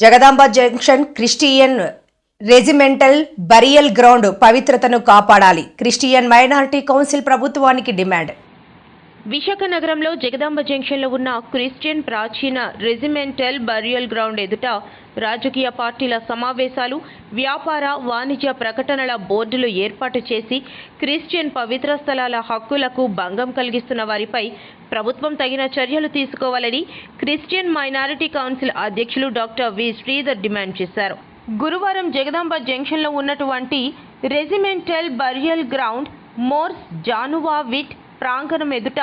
Jagadamba junction Christian regimental burial ground పవిత్రతను కాపాడాలి. Christian minority council ప్రభుత్వానికి డిమాండ్. విశాఖ నగరంలో జగదాంబ జంక్షన్లో ఉన్న క్రిస్టియన్ ప్రాచీన రెజిమెంటల్ బరియల్ గ్రౌండ్ ఎదుట రాజకీయ పార్టీల సమావేశాలు వ్యాపార వాణిజ్య ప్రకటనల బోర్డులు ఏర్పాటు చేసి క్రిస్టియన్ పవిత్ర స్థలాల హక్కులకు భంగం కలిగిస్తున్న వారిపై ప్రభుత్వం తగిన చర్యలు తీసుకోవాలని క్రిస్టియన్ మైనారిటీ కౌన్సిల్ అధ్యక్షులు డాక్టర్ వి శ్రీధర్ డిమాండ్ చేశారు. గురువారం జగదాంబ జంక్షన్లో ఉన్నటువంటి regimental burial ground Morse జానువా VIT ప్రాంగణం ఎదుట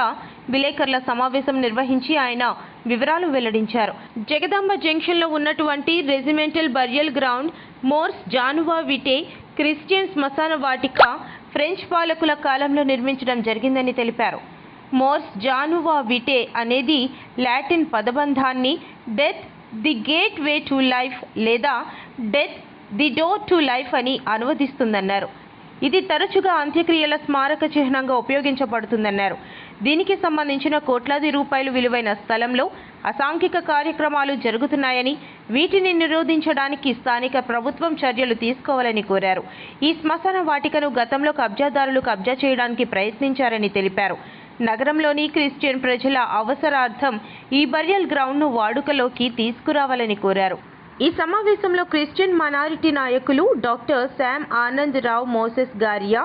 విలేకరుల సమావేశం నిర్వహించి ఆయన వివరాలు వెల్లడించారు. జగదాంబ జంక్షన్లో ఉన్నటువంటి regimental burial ground Morse జానువా విటే Christian శ్మశాన వాటిక ఫ్రెంచ్ పాలకుల కాలంలో నిర్మించడం జరిగిందని తెలిపారు. మోర్స్ జానువా విటే అనేది Latin పదబంధాన్ని death the gateway to life లేదా death the door to life అని అనువదిస్తుందన్నారు. ఇది తరచుగా అంత్యక్రియల స్మారక చిహ్నంగా ఉపయోగించబడుతుందన్నారు. దీనికి సంబంధించిన కోట్లాది రూపాయలు విలువైన స్థలంలో అసాంఘిక కార్యక్రమాలు జరుగుతున్నాయని వీటిని నిరోధించడానికి స్థానిక ప్రభుత్వం చర్యలు తీసుకోవాలని కోరారు. ఈ శ్మశాన వాటికను గతంలో కబ్జాదారులు కబ్జా చేయడానికి ప్రయత్నించారని తెలిపారు. నగరంలోని క్రిస్టియన్ ప్రజల అవసరార్థం ఈ బరియల్ గ్రౌండ్ను వాడుకలోకి తీసుకురావాలని కోరారు. ఈ సమావేశంలో క్రిస్టియన్ మైనారిటీ నాయకులు doctor Sam Anand Rao Moses గారియా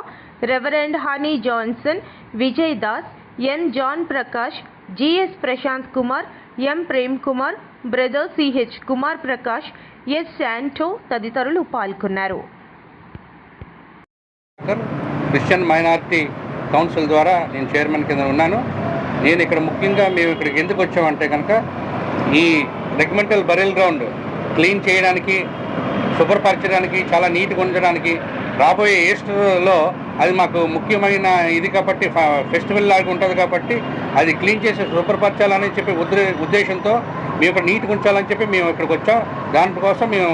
reverend Honey Johnson Vijay Das N John Prakash GS Prashanth Kumar M Prem Kumar brother CH Kumar Prakash S Santo తదితరులు పాల్గొన్నారు. క్రిస్టియన్ మైనారిటీ కౌన్సిల్ ద్వారా నేను chairman కింద ఉన్నాను. నేను ఇక్కడ ముఖ్యంగా మేము ఇక్కడికి ఎందుకు వచ్చామంటే కనుక ఈ రెగ్మెంటల్ బరెల్ గ్రౌండ్ క్లీన్ చేయడానికి శుభ్రపరచడానికి చాలా నీట్గా ఉంచడానికి. రాబోయే ఈస్టర్లో అది మాకు ముఖ్యమైన ఇది కాబట్టి ఫెస్టివల్ లాగా ఉంటుంది కాబట్టి అది క్లీన్ చేసి శుభ్రపరచాలని చెప్పి ఉద్దే ఉద్దేశంతో మేము ఇక్కడ నీట్గా ఉంచాలని చెప్పి మేము ఇక్కడికి వచ్చాం. దానికోసం మేము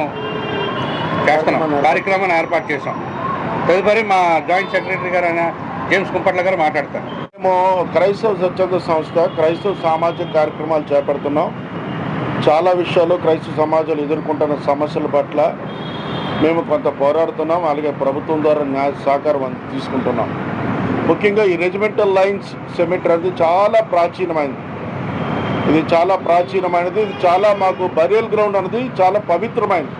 చేస్తున్నాం. కార్యక్రమాన్ని ఏర్పాటు చేసాం తదుపరి మా జాయింట్ సెక్రటరీ గారు అయిన జేమ్స్ కుంపట్ల గారు మాట్లాడతారు. మేము క్రైస్తవ స్వచ్ఛంద సంస్థ క్రైస్తవ సామాజిక కార్యక్రమాలు చేపడుతున్నాం. చాలా విషయాలు క్రైస్తవ సమాజాలు ఎదుర్కొంటున్న సమస్యల పట్ల మేము కొంత పోరాడుతున్నాం అలాగే ప్రభుత్వం ద్వారా న్యాయ సహకారం తీసుకుంటున్నాం. ముఖ్యంగా ఈ రెజిమెంటల్ లైన్స్ సెమిటర్ అనేది చాలా ప్రాచీనమైనది. ఇది చాలా ప్రాచీనమైనది ఇది చాలా మాకు బరియల్ గ్రౌండ్ అనేది చాలా పవిత్రమైనది.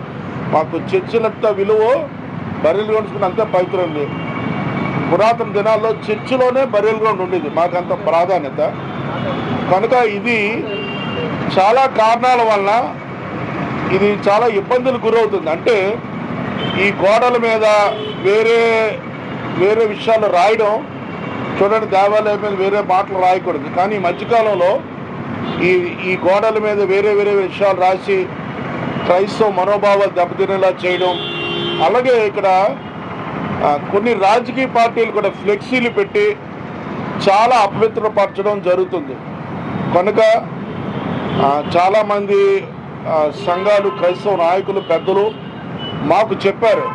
మాకు చర్చిలంత విలువ బరియల్ గ్రౌండ్స్ అంత అంతే పవిత్రమైనది పురాతన దినాల్లో చర్చిలోనే బరియల్ గ్రౌండ్ ఉండేది మాకంత ప్రాధాన్యత. కనుక ఇది చాలా కారణాల వలన ఇది చాలా ఇబ్బందులు గురవుతుంది. అంటే ఈ గోడల మీద వేరే వేరే విషయాలు రాయడం చూడండి దేవాలయం మీద వేరే మాటలు రాయకూడదు. కానీ ఈ మధ్యకాలంలో ఈ ఈ గోడల మీద వేరే వేరే విషయాలు రాసి క్రైస్తవ మనోభావాలు దెబ్బతినేలా చేయడం అలాగే ఇక్కడ కొన్ని రాజకీయ పార్టీలు కూడా ఫ్లెక్సీలు పెట్టి చాలా అపవిత్రపరచడం జరుగుతుంది. కనుక చాలామంది సంఘాలు క్రైస్తవ నాయకులు పెద్దలు మాకు చెప్పారు.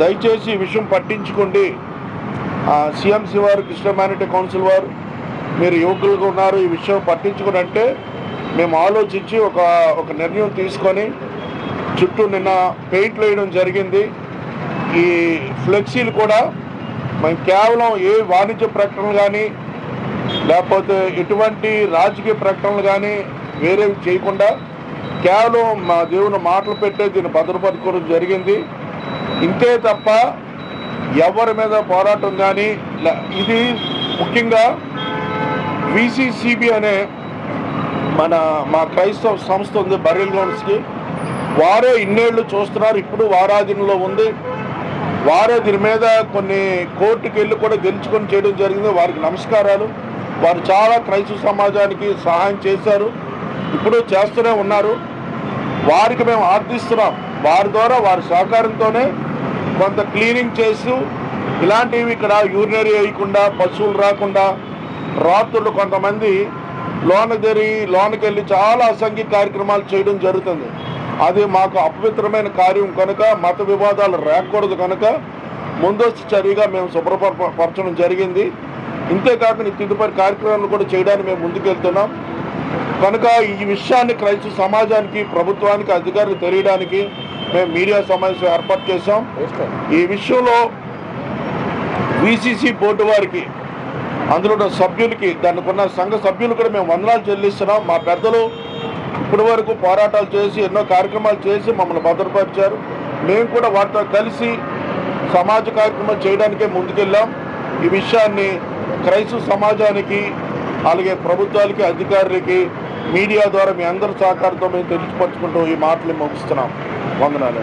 దయచేసి ఈ విషయం పట్టించుకోండి. సిఎంసి వారు కృష్ణ హ్యుమానిటీ కౌన్సిల్ వారు మీరు యువకులుగా ఉన్నారు ఈ విషయం పట్టించుకుని అంటే మేము ఆలోచించి ఒక ఒక నిర్ణయం తీసుకొని చుట్టూ నిన్న పెయింట్లు వేయడం జరిగింది. ఈ ఫ్లెక్సీలు కూడా మేము కేవలం ఏ వాణిజ్య ప్రకటనలు కానీ లేకపోతే ఎటువంటి రాజకీయ ప్రకటనలు కానీ వేరేవి చేయకుండా కేవలం మా దేవుని మాటలు పెట్టే దీన్ని భద్రపరచుకోవడం జరిగింది. ఇంతే తప్ప ఎవరి మీద పోరాటం కానీ ఇది ముఖ్యంగా విసిసిబి అనే మన మా క్రైస్తవ సంస్థ ఉంది బరియల్ గ్రౌండ్స్కి. వారే ఇన్నేళ్ళు చూస్తున్నారు ఇప్పుడు వారాధీనంలో ఉంది. వారే దీని మీద కొన్ని కోర్టుకి వెళ్ళి కూడా గెలుచుకొని చేయడం జరిగింది. వారికి నమస్కారాలు. వారు చాలా క్రైస్తవ సమాజానికి సహాయం చేశారు. ఇప్పుడు చేస్తూనే ఉన్నారు. వారికి మేము ఆర్థిస్తున్నాం. వారి ద్వారా వారి సహకారంతోనే కొంత క్లీనింగ్ చేస్తూ ఇలాంటివి ఇక్కడ యూరినరీ వేయకుండా పశువులు రాకుండా రాత్రులు కొంతమంది లోన జరిగి లోనకి వెళ్ళి చాలా అసంఖ్య కార్యక్రమాలు చేయడం జరుగుతుంది. అది మాకు అపవిత్రమైన కార్యం కనుక మత వివాదాలు రాకూడదు కనుక ముందస్తు చర్యగా మేము శుభ్రపరచడం జరిగింది. ఇంతేకాకుండా ఈ కార్యక్రమాలు కూడా చేయడానికి మేము ముందుకెళ్తున్నాం. కనుక ఈ విషయాన్ని క్రైస్తవ సమాజానికి ప్రభుత్వానికి అధికారులు తెలియడానికి మేము మీడియా సమావేశం ఏర్పాటు చేశాం. ఈ విషయంలో బీసీసీ బోర్డు వారికి అందులో ఉన్న సభ్యులకి దానికి ఉన్న సంఘ సభ్యులు కూడా మేము వందనాలు చెల్లిస్తున్నాం. మా పెద్దలు ఇప్పటి వరకు పోరాటాలు చేసి ఎన్నో కార్యక్రమాలు చేసి మమ్మల్ని భద్రపరిచారు. మేము కూడా వారితో కలిసి సమాజ కార్యక్రమాలు చేయడానికే ముందుకెళ్ళాం. ఈ విషయాన్ని క్రైస్తవ సమాజానికి అలాగే ప్రభుత్వాలకి అధికారులకి మీడియా ద్వారా మీ అందరి సహకారంతో మేము తెలిసిపరుచుకుంటూ ఈ మాటలు ముగిస్తున్నాం. వందనాలు